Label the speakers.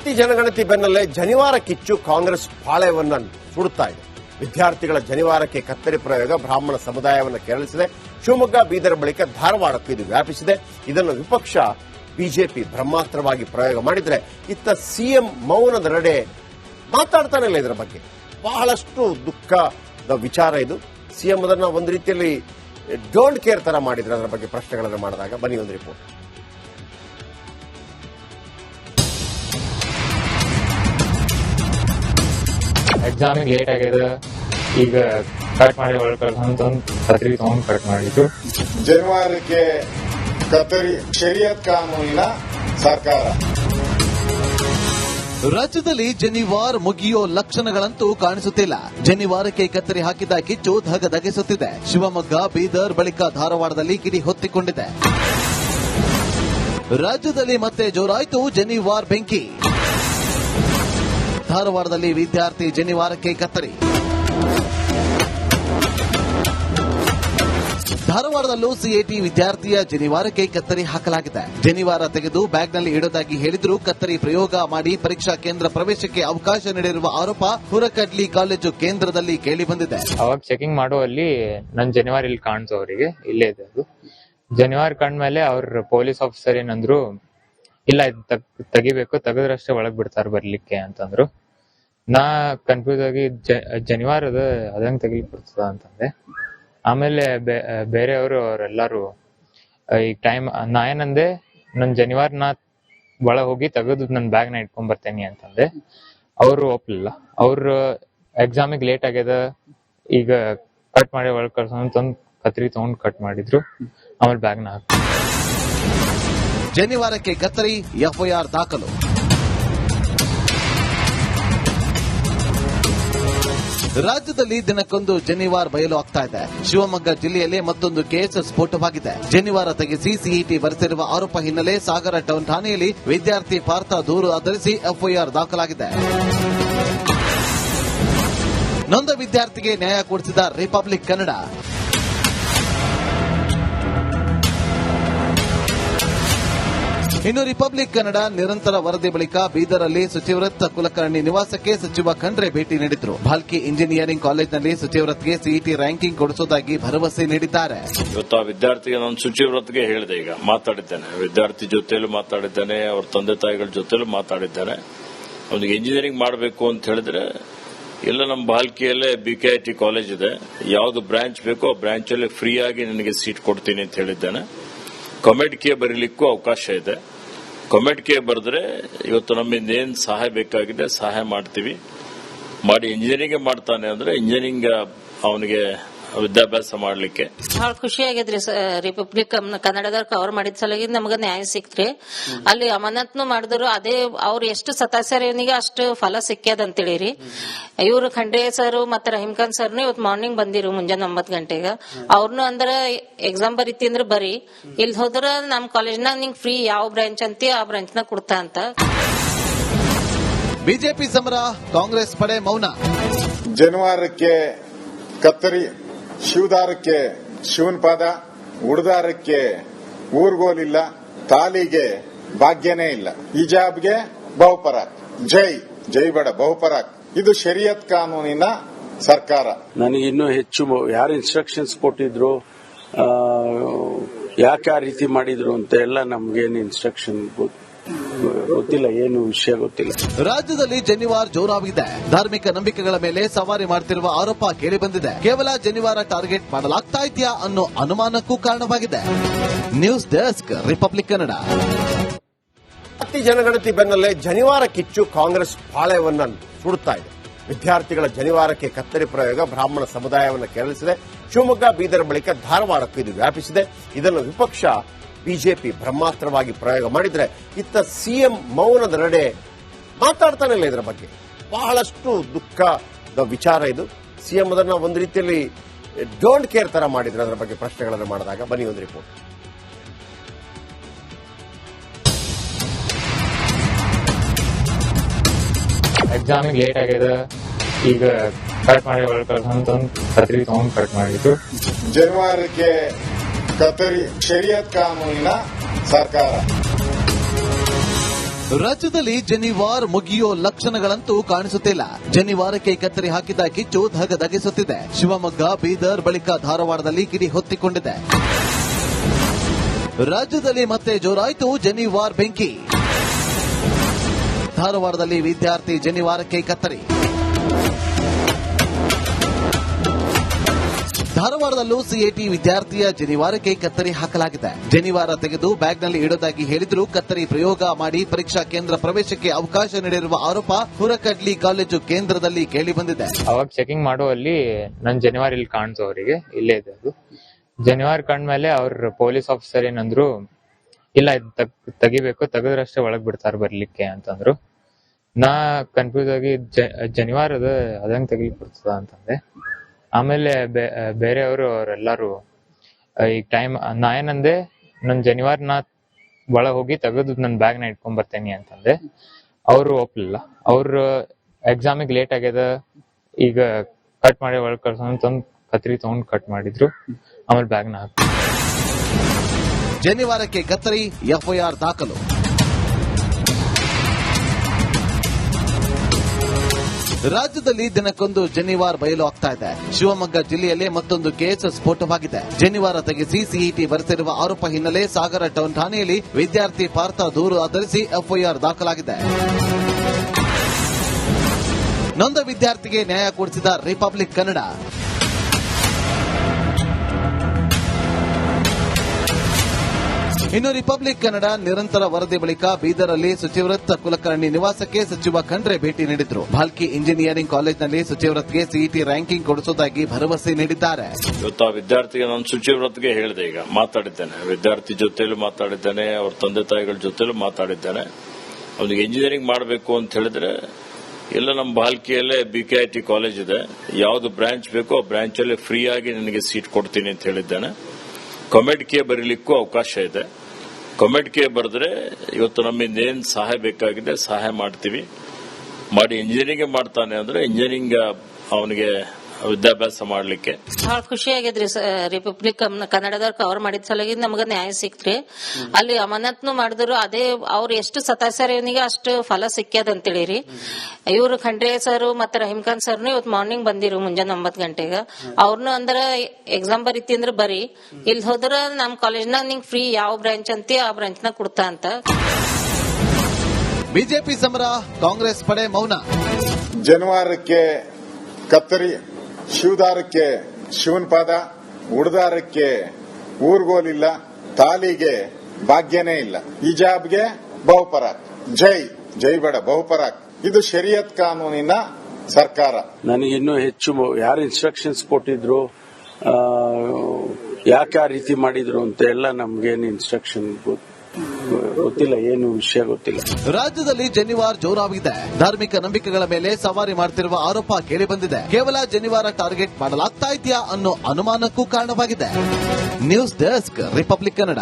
Speaker 1: ಜಾತಿ ಜನಗಣತಿ ಬೆನ್ನಲ್ಲೇ ಜನಿವಾರ ಕಿಚ್ಚು ಕಾಂಗ್ರೆಸ್ ಪಾಳೆಯವನ್ನ ಸುಡುತ್ತಾ ಇದೆ. ವಿದ್ಯಾರ್ಥಿಗಳ ಜನಿವಾರಕ್ಕೆ ಕತ್ತರಿ ಪ್ರಯೋಗ ಬ್ರಾಹ್ಮಣ ಸಮುದಾಯವನ್ನು ಕೆರಳಿಸಿದೆ. ಶಿವಮೊಗ್ಗ, ಬೀದರ್ ಬಳಿಕ ಧಾರವಾಡಕ್ಕೂ ಇದು ವ್ಯಾಪಿಸಿದೆ. ಇದನ್ನು ವಿಪಕ್ಷ, ಬಿಜೆಪಿ ಬ್ರಹ್ಮಾಸ್ತ್ರವಾಗಿ ಪ್ರಯೋಗ ಮಾಡಿದರೆ ಇತ್ತ ಸಿಎಂ ಮೌನದ ನಡೆ ಮಾತಾಡ್ತಾನೆ ಇಲ್ಲ ಇದರ ಬಗ್ಗೆ. ಬಹಳಷ್ಟು ದುಃಖದ ವಿಚಾರ ಇದು. ಸಿಎಂ ಅದನ್ನ ಒಂದು ರೀತಿಯಲ್ಲಿ ಡೋಂಟ್ ಕೇರ್ ತರ ಮಾಡಿದ್ರೆ ಅದರ ಬಗ್ಗೆ ಪ್ರಶ್ನೆಗಳನ್ನು ಮಾಡಿದಾಗ. ಬನ್ನಿ ಒಂದು ರಿಪೋರ್ಟ್
Speaker 2: ಎಕ್ಸಾಮಿಗೆ ಲೇಟ್ ಆಗ್ಯದ ಈಗ ಕಟ್ ಮಾಡಿ ಒಳಗೆ ಪತ್ರಿಕೆ ತಗೊಂಡ್ ಕಟ್ ಮಾಡಿದ್ರು
Speaker 3: ಜನವರಿಗೆ ಕತ್ತರಿ ಶರಿಯತ್ ಕಾನೂನಿನ ಸರ್ಕಾರ.
Speaker 4: ರಾಜ್ಯದಲ್ಲಿ ಜನಿವಾರ್ ಮುಗಿಯೋ ಲಕ್ಷಣಗಳಂತೂ ಕಾಣಿಸುತ್ತಿಲ್ಲ. ಜನಿವಾರಕ್ಕೆ ಕತ್ತರಿ ಹಾಕಿದ ಕಿಚ್ಚು ಧಗಧಗಿಸುತ್ತಿದೆ ಶಿವಮೊಗ್ಗ ಬೀದರ್ ಬಳಿಕ ಧಾರವಾಡದಲ್ಲಿ ಕಿಡಿ ಹೊತ್ತಿಕೊಂಡಿದೆ. ರಾಜ್ಯದಲ್ಲಿ ಮತ್ತೆ ಜೋರಾಯಿತು ಜನಿವಾರ್ ಬೆಂಕಿ. ಧಾರವಾಡದಲ್ಲಿ ವಿದ್ಯಾರ್ಥಿ ಜನಿವಾರಕ್ಕೆ ಕತ್ತರಿ. ಧಾರವಾಡದಲ್ಲೂ ಸಿಎಟಿ ವಿದ್ಯಾರ್ಥಿಯ ಜನಿವಾರಕ್ಕೆ ಕತ್ತರಿ ಹಾಕಲಾಗಿದೆ. ಜನಿವಾರ ತೆಗೆದು ಬ್ಯಾಗ್ನಲ್ಲಿ ಇಡೋದಾಗಿ ಹೇಳಿದ್ರು ಕತ್ತರಿ ಪ್ರಯೋಗ ಮಾಡಿ ಪರೀಕ್ಷಾ ಕೇಂದ್ರ ಪ್ರವೇಶಕ್ಕೆ ಅವಕಾಶ ನೀಡಿರುವ ಆರೋಪ ಹುರಕಡ್ಲಿ ಕಾಲೇಜು ಕೇಂದ್ರದಲ್ಲಿ ಕೇಳಿ ಬಂದಿದೆ
Speaker 2: ಅವಾಗ ಚೆಕಿಂಗ್ ಮಾಡುವಲ್ಲಿ ನನ್ ಜನಿವಾರ ಇಲ್ಲಿ ಕಾಣ್ತು ಅವರಿಗೆ, ಇಲ್ಲೇ ಇದೆ ಅದು. ಜನಿವಾರ ಕಂಡ್ಮೇಲೆ ಅವ್ರ ಪೊಲೀಸ್ ಆಫೀಸರ್ ಏನಂದ್ರು, ಇಲ್ಲ ಇದು ತಗ್- ತೆಗಿಬೇಕು, ತೆಗೆದ್ರಷ್ಟೇ ಒಳಗ್ ಬಿಡ್ತಾರೆ ಬರ್ಲಿಕ್ಕೆ ಅಂತಂದ್ರು. ನಾ ಕನ್ಫ್ಯೂಸ್ ಆಗಿ ಜನಿವಾರ ಅದ ಅದಂಗ್ ತೆಗಿಲಿಕ್ ಬರ್ತದ ಅಂತಂದೆ. ಆಮೇಲೆ ಬೇರೆಯವರು ಅವರೆಲ್ಲರೂ ಈಗ ಟೈಮ್ ನಾ ಏನಂದೆ, ನನ್ ಜನಿವಾರ ನಾ ಒಳಗ್ ಹೋಗಿ ತೆಗೆದು ನನ್ ಬ್ಯಾಗ್ನ ಇಟ್ಕೊಂಡ್ ಬರ್ತೇನೆ ಅಂತಂದೆ. ಅವರು ಒಪ್ಲಿಲ್ಲ. ಅವ್ರ ಎಕ್ಸಾಮಿಗೆ ಲೇಟ್ ಆಗ್ಯದ, ಈಗ ಕಟ್ ಮಾಡಿ ಒಳಗ್ ಕಳ್ಸೋಂತಂದ್ ಕತ್ರಿ ತಗೊಂಡ್ ಕಟ್ ಮಾಡಿದ್ರು. ಆಮೇಲೆ ಬ್ಯಾಗ್ನ ಹಾಕಿ
Speaker 4: ಜನಿವಾರಕ್ಕೆ ಕತ್ತರಿ ಎಫ್ಐಆರ್ ದಾಖಲು. ರಾಜ್ಯದಲ್ಲಿ ದಿನಕ್ಕೊಂದು ಜನಿವಾರ್ ಬಯಲು ಆಗ್ತಾ ಇದೆ. ಶಿವಮೊಗ್ಗ ಜಿಲ್ಲೆಯಲ್ಲಿ ಮತ್ತೊಂದು ಕೇಸ್ ಸ್ಫೋಟವಾಗಿದೆ. ಜನಿವಾರ ತೆಗೆಸಿ ಸಿಇಟಿ ಬರೆಸಿರುವ ಆರೋಪ ಹಿನ್ನೆಲೆ ಸಾಗರ ಟೌನ್ ಠಾಣೆಯಲ್ಲಿ ವಿದ್ಯಾರ್ಥಿ ಪಾರ್ಥ ದೂರು ಆಧರಿಸಿ ಎಫ್ಐಆರ್ ದಾಖಲಾಗಿದೆ. ನೊಂದ ವಿದ್ಯಾರ್ಥಿಗೆ ನ್ಯಾಯ ಕೊಡಿಸಿದ ರಿಪಬ್ಲಿಕ್ ಕನ್ನಡ. ಇನ್ನು ರಿಪಬ್ಲಿಕ್ ಕನ್ನಡ ನಿರಂತರ ವರದಿ ಬಳಿಕ ಬೀದರಲ್ಲಿ ಸಚಿವರತ್ ಕುಲಕರ್ಣಿ ನಿವಾಸಕ್ಕೆ ಸಚಿವ ಖಂಡ್ರೆ ಭೇಟಿ ನೀಡಿದ್ರು. ಭಾಲ್ಕಿ ಇಂಜಿನಿಯರಿಂಗ್ ಕಾಲೇಜಿನಲ್ಲಿ ಸಚಿವರತ್ಗೆ ಸಿಇಟಿ ರ್ಯಾಂಕಿಂಗ್ ಕೊಡಿಸುವುದಾಗಿ ಭರವಸೆ ನೀಡಿದ್ದಾರೆ.
Speaker 5: ಇವತ್ತು ಆ ವಿದ್ಯಾರ್ಥಿಗೆ ನಾನು ಸಚಿವರತ್ಗೆ ಹೇಳಿದೆ. ಈಗ ಮಾತಾಡಿದ್ದೇನೆ. ವಿದ್ಯಾರ್ಥಿ ಜೊತೆಯಲ್ಲೂ ಮಾತಾಡಿದ್ದೇನೆ. ಅವ್ರ ತಂದೆ ತಾಯಿಗಳ ಜೊತೆಲೂ ಮಾತಾಡಿದ್ದೇನೆ. ಅವನಿಗೆ ಇಂಜಿನಿಯರಿಂಗ್ ಮಾಡಬೇಕು ಅಂತ ಹೇಳಿದ್ರೆ, ಎಲ್ಲ ನಮ್ಮ ಬಾಲ್ಕಿಯಲ್ಲೇ ಬಿಕೆಐಟಿ ಕಾಲೇಜ್ ಇದೆ. ಯಾವ್ದು ಬ್ರಾಂಚ್ ಬೇಕೋ ಆ ಬ್ರಾಂಚ್ ಅಲ್ಲಿ ಫ್ರೀ ಆಗಿ ನಿನಗೆ ಸೀಟ್ ಕೊಡ್ತೀನಿ ಅಂತ ಹೇಳಿದ್ದೇನೆ. ಕಮೆಡ್ಕೆ ಬರೀಲಿಕ್ಕೂ ಅವಕಾಶ ಇದೆ. ಕಮೆಂಟ್ ಕೇ ಬರೆದ್ರೆ ಇವತ್ತು ನಮ್ಮಿಂದ ಏನ್ ಸಹಾಯ ಬೇಕಾಗಿದೆ ಸಹಾಯ ಮಾಡ್ತೀವಿ. ಮಾಡಿ ಇಂಜಿನಿಯರಿಂಗ್ ಮಾಡ್ತಾನೆ ಅಂದ್ರೆ ಇಂಜಿನಿಯರಿಂಗ್ ಅವನಿಗೆ ವಿದ್ಯಾಭ್ಯಾಸ ಮಾಡಲಿಕ್ಕೆ.
Speaker 6: ಬಹಳ ಖುಷಿ ಆಗೈತ್ರಿ ರಿಪಬ್ಲಿಕ್ ಕನ್ನಡದ ಕವರ್ ಮಾಡಿದ ಸಲಗಿ ನಮಗ ನ್ಯಾಯ ಸಿಕ್ತ್ರಿ. ಅಲ್ಲಿ ಅಮಾನತ್ನು ಮಾಡಿದ್ರು ಅದೇ ಅವ್ರು ಎಷ್ಟು ಸತಾಸ್ಯಾರ ಇವನಿಗೆ ಅಷ್ಟು ಫಲ ಸಿಕ್ಕ್ಯದ ಅಂತೇಳಿರಿ ಇವ್ರು ಖಂಡೇ ಸರ್ ಮತ್ತೆ ರಹೀಮ್ ಖಾನ್ ಸರ್ನು ಇವತ್ತು ಮಾರ್ನಿಂಗ್ ಬಂದಿರು ಮುಂಜಾನೆ ಒಂಬತ್ ಗಂಟೆಗೆ. ಅವ್ರನ್ನು ಅಂದ್ರ ಎಕ್ಸಾಮ್ ಬರೀತಿ ಅಂದ್ರೆ ಬರೀ ಇಲ್ಲಿ ಹೋದ್ರ ನಮ್ ಕಾಲೇಜ್ನಾಗ ನಿಂಗ್ ಫ್ರೀ ಯಾವ ಬ್ರಾಂಚ್ ಅಂತಿ ಆ ಬ್ರಾಂಚ್ ಬ್ರಾಂಚ್ನಾಗ ಕೊಡ್ತಾ ಅಂತ.
Speaker 4: ಬಿಜೆಪಿ ಸಮರ ಕಾಂಗ್ರೆಸ್ ಪಡೆ ಮೌನ.
Speaker 3: ಜನವಾರಕ್ಕೆ ಕತ್ತರಿ. ಶಿವದಾರಕ್ಕೆ ಶಿವನ ಪಾದ, ಉಡ್ದಾರಕ್ಕೆ ಊರ್ಗೋಲಿಲ್ಲ, ತಾಲಿಗೆ ಭಾಗ್ಯನೇ ಇಲ್ಲ. ಹಿಜಾಬ್ಗೆ ಬಹುಪರಾಕ್. ಜೈ ಜೈ ಬೇಡ, ಬಹುಪರಾಕ್. ಇದು ಶರಿಯತ್ ಕಾನೂನಿನ ಸರ್ಕಾರ.
Speaker 7: ನನಗೆ ಇನ್ನೂ ಹೆಚ್ಚು ಯಾರು ಇನ್ಸ್ಟ್ರಕ್ಷನ್ಸ್ ಕೊಟ್ಟಿದ್ರು ಯಾಕೆ ಆ ರೀತಿ ಮಾಡಿದ್ರು ಅಂತ ಎಲ್ಲ ನಮ್ಗೇನು ಇನ್ಸ್ಟ್ರಕ್ಷನ್ ಗೊತ್ತಿಲ್ಲ ಏನು ವಿಷಯ ಗೊತ್ತಿಲ್ಲ.
Speaker 4: ರಾಜ್ಯದಲ್ಲಿ ಜನಿವಾರ್ ಜೋರಾಗಿದೆ. ಧಾರ್ಮಿಕ ನಂಬಿಕೆಗಳ ಮೇಲೆ ಸವಾರಿ ಮಾಡ್ತಿರುವ ಆರೋಪ ಕೇಳಿ ಬಂದಿದೆ ಕೇವಲ ಜನಿವಾರ ಟಾರ್ಗೆಟ್ ಮಾಡಲಾಗ್ತಾ ಇದೆಯಾ ಅನ್ನೋ ಅನುಮಾನಕ್ಕೂ ಕಾರಣವಾಗಿದೆ. News desk Republic Kannada.
Speaker 1: ಅತಿ ಜನಗಣತಿ ಬೆನ್ನಲ್ಲೇ ಜನಿವಾರ ಕಿಚ್ಚು ಕಾಂಗ್ರೆಸ್ ಪಾಳೆಯವನ್ನ ಸುಡುತ್ತಾ ಇದೆ. ವಿದ್ಯಾರ್ಥಿಗಳ ಜನಿವಾರಕ್ಕೆ ಕತ್ತರಿ ಪ್ರಯೋಗ ಬ್ರಾಹ್ಮಣ ಸಮುದಾಯವನ್ನು ಕೆರಳಿಸಿದೆ. ಶಿವಮೊಗ್ಗ, ಬೀದರ್ ಬಳಿಕ ಧಾರವಾಡಕ್ಕೂ ಇದು ವ್ಯಾಪಿಸಿದೆ. ಇದನ್ನು ವಿಪಕ್ಷ ಬಿಜೆಪಿ ಬ್ರಹ್ಮಾಸ್ತ್ರವಾಗಿ ಪ್ರಯೋಗ ಮಾಡಿದರೆ ಇತ್ತ ಸಿಎಂ ಮೌನದ ನಡೆ ಮಾತಾಡ್ತಾನೆ ಇಲ್ಲ ಇದರ ಬಗ್ಗೆ. ಬಹಳಷ್ಟು ದುಃಖದ ವಿಚಾರ ಇದು. ಸಿಎಂ ಅದನ್ನು ಒಂದು ರೀತಿಯಲ್ಲಿ ಡೋಂಟ್ ಕೇರ್ ತರ ಮಾಡಿದ್ರೆ ಅದರ ಬಗ್ಗೆ ಪ್ರಶ್ನೆಗಳನ್ನು ಮಾಡಿದಾಗ. ಬನ್ನಿ ಒಂದು ರಿಪೋರ್ಟ್
Speaker 2: ಎಕ್ಸಾಮಿಗೆ ಲೇಟ್ ಆಗ್ಯದ ಈಗ ಕಟ್ ಮಾಡಿ ಒಳಗೆ ಪತ್ರಿಕೆ ತಗೊಂಡ್ ಕಟ್ ಮಾಡಿದ್ರು
Speaker 3: ಜನಿವಾರಕ್ಕೆ ಕತ್ತರಿ ಶರಿಯತ್ ಕಾನೂನಿನ ಸರ್ಕಾರ.
Speaker 4: ರಾಜ್ಯದಲ್ಲಿ ಜನಿವಾರ್ ಮುಗಿಯೋ ಲಕ್ಷಣಗಳಂತೂ ಕಾಣಿಸುತ್ತಿಲ್ಲ. ಜನಿವಾರಕ್ಕೆ ಕತ್ತರಿ ಹಾಕಿದ ಕಿಚ್ಚು ಧಗಧಗಿಸುತ್ತಿದೆ ಶಿವಮೊಗ್ಗ ಬೀದರ್ ಬಳಿಕ ಧಾರವಾಡದಲ್ಲಿ ಕಿಡಿ ಹೊತ್ತಿಕೊಂಡಿದೆ. ರಾಜ್ಯದಲ್ಲಿ ಮತ್ತೆ ಜೋರಾಯಿತು ಜನಿವಾರ್ ಬೆಂಕಿ. ಧಾರವಾಡದಲ್ಲಿ ವಿದ್ಯಾರ್ಥಿ ಜನಿವಾರಕ್ಕೆ ಕತ್ತರಿ. ಧಾರವಾಡದಲ್ಲೂ ಸಿಎಟಿ ವಿದ್ಯಾರ್ಥಿಯ ಜನಿವಾರಕ್ಕೆ ಕತ್ತರಿ ಹಾಕಲಾಗಿದೆ. ಜನಿವಾರ ತೆಗೆದು ಬ್ಯಾಗ್ನಲ್ಲಿ ಇಡೋದಾಗಿ ಹೇಳಿದ್ರು ಕತ್ತರಿ ಪ್ರಯೋಗ ಮಾಡಿ ಪರೀಕ್ಷಾ ಕೇಂದ್ರ ಪ್ರವೇಶಕ್ಕೆ ಅವಕಾಶ ನೀಡಿರುವ ಆರೋಪ ಹುರಕಡ್ಲಿ ಕಾಲೇಜು ಕೇಂದ್ರದಲ್ಲಿ ಕೇಳಿ ಬಂದಿದೆ
Speaker 2: ಅವಾಗ ಚೆಕಿಂಗ್ ಮಾಡುವಲ್ಲಿ ನನ್ ಜನಿವಾರ ಇಲ್ಲಿ ಕಾಣಿಸು ಅವರಿಗೆ, ಇಲ್ಲೇ ಇದೆ ಅದು. ಜನಿವಾರ ಕಂಡ್ಮೇಲೆ ಅವ್ರ ಪೊಲೀಸ್ ಆಫೀಸರ್ ಏನಂದ್ರು, ಇಲ್ಲ ತೆಗಿಬೇಕು, ತೆಗೆದ್ರಷ್ಟೇ ಒಳಗ್ ಬಿಡ್ತಾರ ಬರ್ಲಿಕ್ಕೆ ಅಂತಂದ್ರು. ನಾ ಕನ್ಫ್ಯೂಸ್ ಆಗಿ ಜನಿವಾರ ಅದ ಅದಂಗ್ ತೆಗಿಲಿಕ್ ಬರ್ತದ ಅಂತಂದೆ. ಆಮೇಲೆ ಬೇರೆ ಬೇರೆಯವರು ಅವರೆಲ್ಲಾರು ಈಗ ಟೈಮ್ ನಾ ಏನಂದೆ, ನನ್ ಜನಿವಾರ ನಾ ಒಳಗ್ ಹೋಗಿ ತೆಗೆದು ನನ್ ಬ್ಯಾಗ್ನ ಇಟ್ಕೊಂಡ್ ಬರ್ತೇನೆ ಅಂತಂದೆ. ಅವರು ಒಪ್ಲಿಲ್ಲ. ಅವ್ರ ಎಕ್ಸಾಮಿಗೆ ಲೇಟ್ ಆಗ್ಯದ, ಈಗ ಕಟ್ ಮಾಡಿ ಒಳಗ್ ಕಳ್ಸೋಣ ಕತ್ರಿ ತಗೊಂಡ್ ಕಟ್ ಮಾಡಿದ್ರು. ಆಮೇಲೆ ಬ್ಯಾಗ್ನ ಹಾಕಿ
Speaker 4: ಜನಿವಾರಕ್ಕೆ ಕತ್ತರಿ ಎಫ್ಐಆರ್ ದಾಖಲು. ರಾಜ್ಯದಲ್ಲಿ ದಿನಕ್ಕೊಂದು ಜನಿವಾರ್ ಬಯಲು ಆಗ್ತಾ ಇದೆ. ಶಿವಮೊಗ್ಗ ಜಿಲ್ಲೆಯಲ್ಲಿ ಮತ್ತೊಂದು ಕೇಸ್ ಸ್ಫೋಟವಾಗಿದೆ. ಜನಿವಾರ ತೆಗೆಸಿ ಸಿಇಟಿ ಬರೆಸಿರುವ ಆರೋಪ ಹಿನ್ನೆಲೆ ಸಾಗರ ಟೌನ್ ಠಾಣೆಯಲ್ಲಿ ವಿದ್ಯಾರ್ಥಿ ಪಾರ್ಥ ದೂರು ಆಧರಿಸಿ ಎಫ್ಐಆರ್ ದಾಖಲಾಗಿದೆ. ನೊಂದ ವಿದ್ಯಾರ್ಥಿಗೆ ನ್ಯಾಯ ಕೊಡಿಸಿದ ರಿಪಬ್ಲಿಕ್ ಕನ್ನಡ. ಇನ್ನು ರಿಪಬ್ಲಿಕ್ ಕನ್ನಡ ನಿರಂತರ ವರದಿ ಬಳಿಕ ಬೀದರಲ್ಲಿ ಸುಚಿವ್ರತ್ ಕುಲಕರ್ಣಿ ನಿವಾಸಕ್ಕೆ ಸಚಿವ ಖಂಡ್ರೆ ಭೇಟಿ ನೀಡಿದ್ರು. ಭಾಲ್ಕಿ ಇಂಜಿನಿಯರಿಂಗ್ ಕಾಲೇಜ್ನಲ್ಲಿ ಸುಚಿವ್ರತ್ಗೆ ಸಿಇಟಿ ರ್ಯಾಂಕಿಂಗ್ ಕೊಡಿಸುವುದಾಗಿ ಭರವಸೆ ನೀಡಿದ್ದಾರೆ.
Speaker 5: ಇವತ್ತು ಆ ವಿದ್ಯಾರ್ಥಿಗೆ ನಾನು ಸುಚಿವ್ರತ್ಗೆ ಹೇಳಿದೆ ಈಗ. ಮಾತಾಡಿದ್ದೇನೆ. ವಿದ್ಯಾರ್ಥಿ ಜೊತೆಯಲ್ಲೂ ಮಾತಾಡಿದ್ದೇನೆ, ಅವ್ರ ತಂದೆ ತಾಯಿಗಳ ಜೊತೆಯಲ್ಲೂ ಮಾತಾಡಿದ್ದೇನೆ. ಅವನಿಗೆ ಇಂಜಿನಿಯರಿಂಗ್ ಮಾಡಬೇಕು ಅಂತ ಹೇಳಿದ್ರೆ, ಎಲ್ಲ ನಮ್ಮ ಬಾಲ್ಕಿಯಲ್ಲೇ ಬಿಕೆಐಟಿ ಕಾಲೇಜ್ ಇದೆ. ಯಾವ್ದು ಬ್ರಾಂಚ್ ಬೇಕೋ ಆ ಬ್ರಾಂಚ್ ಫ್ರೀಯಾಗಿ ಫ್ರೀ ನಿನಗೆ ಸೀಟ್ ಕೊಡ್ತೀನಿ ಅಂತ ಹೇಳಿದ್ದೇನೆ. ಕಮೆಡ್ಕೆ ಬರೀಲಿಕ್ಕೂ ಅವಕಾಶ ಇದೆ. ಕಮೆಂಟ್ ಕೇ ಬರೆದ್ರೆ ಇವತ್ತು ನಮ್ಮಿಂದ ಏನು ಸಹಾಯ ಬೇಕಾಗಿದೆ ಸಹಾಯ ಮಾಡ್ತೀವಿ. ಮಾಡಿ ಇಂಜಿನಿಯರಿಂಗ್ ಮಾಡ್ತಾನೆ ಅಂದ್ರೆ ಇಂಜಿನಿಯರಿಂಗ್ ಅವನಿಗೆ ವಿದ್ಯಾಭ್ಯಾಸ ಮಾಡಲಿಕ್ಕೆ.
Speaker 6: ಬಹಳ ಖುಷಿ ಆಗಿದ್ರಿ ರಿಪಬ್ಲಿಕ್ ಕನ್ನಡದವ್ರು ಕವರ್ ಮಾಡಿದ ಸಲಗಿ ನಮಗ ನ್ಯಾಯ ಸಿಕ್ತ್ರಿ. ಅಲ್ಲಿ ಅಮಾನತ್ನು ಮಾಡಿದ್ರು ಅದೇ ಅವ್ರು ಎಷ್ಟು ಸತಾಯಿಸ್ಯಾರ ಇವನಿಗೆ ಅಷ್ಟು ಫಲ ಸಿಕ್ಕ್ಯದ ಅಂತೇಳಿರಿ. ಇವ್ರು ಖಂಡ್ರೆ ಸರ್ ಮತ್ತೆ ರಹೀಮ್ ಖಾನ್ ಸರ್ನು ಇವತ್ತು ಮಾರ್ನಿಂಗ್ ಬಂದಿರು ಮುಂಜಾನೆ ಒಂಬತ್ತು ಗಂಟೆಗೆ. ಅವ್ರನ್ನು ಅಂದ್ರ ಎಕ್ಸಾಮ್ ಬರೀತಿ ಅಂದ್ರೆ ಬರೀ ಇಲ್ಲಿ ಹೋದ್ರ ನಮ್ ಕಾಲೇಜ್ನಾಗ ನಿಂಗ್ ಫ್ರೀ ಯಾವ ಬ್ರಾಂಚ್ ಅಂತಿ ಆ ಬ್ರಾಂಚ್ ನಾಗ ಕೊಡ್ತಾ ಅಂತ.
Speaker 4: ಬಿಜೆಪಿ ಸಮರ ಕಾಂಗ್ರೆಸ್ ಪಡೆ ಮೌನ.
Speaker 3: ಜನವಾರಕ್ಕೆ ಕತ್ತರಿ. ಶಿವದಾರಕ್ಕೆ ಶಿವನ್ ಪಾದ, ಉಡ್ದಾರಕ್ಕೆ ಊರ್ಗೋಲಿಲ್ಲ, ತಾಲಿಗೆ ಭಾಗ್ಯನೇ ಇಲ್ಲ. ಇಜಾಬ್ಗೆ ಬಹುಪರಾಕ್. ಜೈ ಜೈ ಬೇಡ, ಬಹುಪರಾಕ್. ಇದು ಶರಿಯತ್ ಕಾನೂನಿನ ಸರ್ಕಾರ.
Speaker 7: ನನಗೆ ಇನ್ನೂ ಹೆಚ್ಚು ಯಾರು ಇನ್ಸ್ಟ್ರಕ್ಷನ್ಸ್ ಕೊಟ್ಟಿದ್ರು ಯಾಕೆ ಆ ರೀತಿ ಮಾಡಿದ್ರು ಅಂತ ಎಲ್ಲ ನಮ್ಗೇನು ಇನ್ಸ್ಟ್ರಕ್ಷನ್ ಗೊತ್ತಿಲ್ಲ, ಏನು ವಿಷಯ ಗೊತ್ತಿಲ್ಲ.
Speaker 4: ರಾಜ್ಯದಲ್ಲಿ ಜನಿವಾರ್ ಜೋರಾಗಿದೆ. ಧಾರ್ಮಿಕ ನಂಬಿಕೆಗಳ ಮೇಲೆ ಸವಾರಿ ಮಾಡ್ತಿರುವ ಆರೋಪ ಕೇಳಿ ಬಂದಿದೆ. ಕೇವಲ ಜನಿವಾರ ಟಾರ್ಗೆಟ್ ಮಾಡಲಾಗ್ತಾ ಇದೆಯಾ ಅನ್ನೋ ಅನುಮಾನಕ್ಕೂ ಕಾರಣವಾಗಿದೆ. News desk, Republic Kannada.